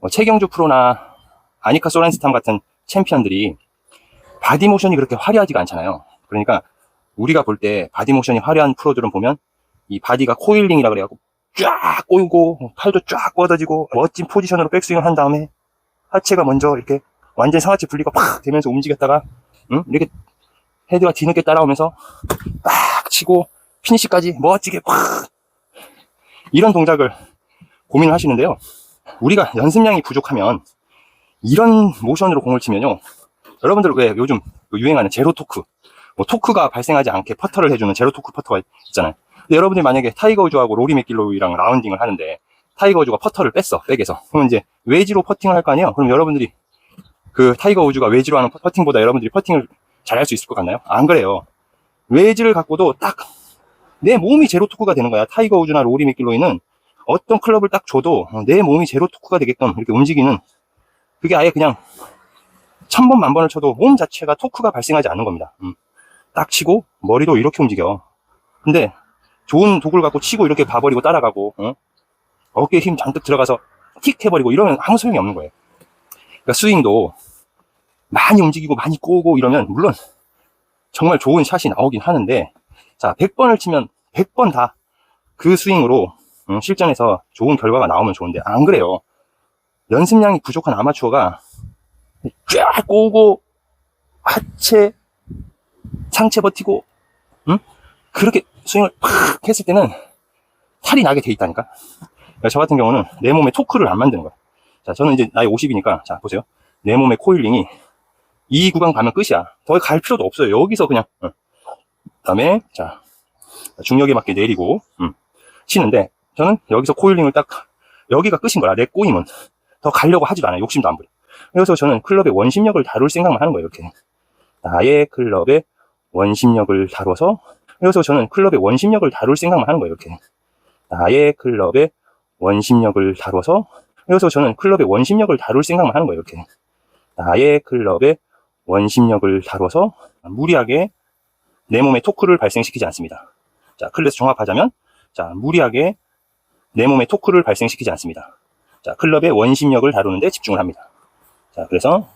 뭐 최경주 프로나 아니카 소렌스탐 같은 챔피언들이 바디 모션이 그렇게 화려하지가 않잖아요. 그러니까 우리가 볼 때 바디 모션이 화려한 프로들은 보면 이 바디가 코일링이라 그래갖고 쫙 꼬이고 팔도 쫙 뻗어지고 멋진 포지션으로 백스윙을 한 다음에 하체가 먼저 이렇게 완전 상하체 분리가 팍 되면서 움직였다가 응? 이렇게 헤드가 뒤늦게 따라오면서 빡 치고 피니시까지 멋지게 팍 이런 동작을 고민을 하시는데요. 우리가 연습량이 부족하면 이런 모션으로 공을 치면요. 여러분들 왜 요즘 그 유행하는 제로 토크, 뭐 토크가 발생하지 않게 퍼터를 해주는 제로 토크 퍼터가 있잖아요. 근데 여러분들이 만약에 타이거 우즈하고 로리 맥길로이랑 라운딩을 하는데 타이거 우즈가 퍼터를 뺐어, 백에서. 그러면 이제 외지로 퍼팅을 할 거 아니에요? 그럼 여러분들이 그 타이거 우즈가 외지로 하는 퍼- 퍼팅보다 여러분들이 퍼팅을 잘할 수 있을 것 같나요? 안 그래요. 외지를 갖고도 딱 내 몸이 제로 토크가 되는 거야. 타이거 우즈나 로리 맥길로이는 어떤 클럽을 딱 줘도 어, 내 몸이 제로 토크가 되게끔 이렇게 움직이는 그게 아예 그냥 천 번, 만 번을 쳐도 몸 자체가 토크가 발생하지 않는 겁니다. 음. 딱 치고 머리도 이렇게 움직여. 근데 좋은 도구를 갖고 치고 이렇게 봐버리고 따라가고 어? 어깨에 힘 잔뜩 들어가서 틱 해버리고 이러면 아무 소용이 없는 거예요. 그러니까 스윙도 많이 움직이고 많이 꼬고 이러면 물론 정말 좋은 샷이 나오긴 하는데 자 100번을 치면 100번 다 그 스윙으로 음, 실전에서 좋은 결과가 나오면 좋은데 안 그래요. 연습량이 부족한 아마추어가 쫙 꼬고 하체 상체 버티고 응? 그렇게 스윙을 팍 했을 때는 탈이 나게 돼 있다니까? 그러니까 저 같은 경우는 내 몸에 토크를 안 만드는 거야. 자 저는 이제 나이 50이니까 자 보세요. 내 몸의 코일링이 이 구간 가면 끝이야. 더 갈 필요도 없어요. 여기서 그냥 응. 그다음에 자 중력에 맞게 내리고 음, 치는데 저는 여기서 코일링을 딱 여기가 끝인 거야 내 꼬임은 더 가려고 하지도 않아요. 욕심도 안 부려. 그래서 저는 클럽의 원심력을 다룰 생각만 하는 거예요 이렇게. 나의 클럽의 원심력을 다뤄서. 그래서 저는 클럽의 원심력을 다룰 생각만 하는 거예요 이렇게. 나의 클럽의 원심력을 다뤄서. 그래서 저는 클럽의 원심력을 다룰 생각만 하는 거예요 이렇게. 나의 클럽의 원심력을 다뤄서 무리하게 내 몸에 토크를 발생시키지 않습니다. 자 클래스 종합하자면 자 무리하게 내 몸에 토크를 발생시키지 않습니다. 자 클럽의 원심력을 다루는데 집중을 합니다. 자 그래서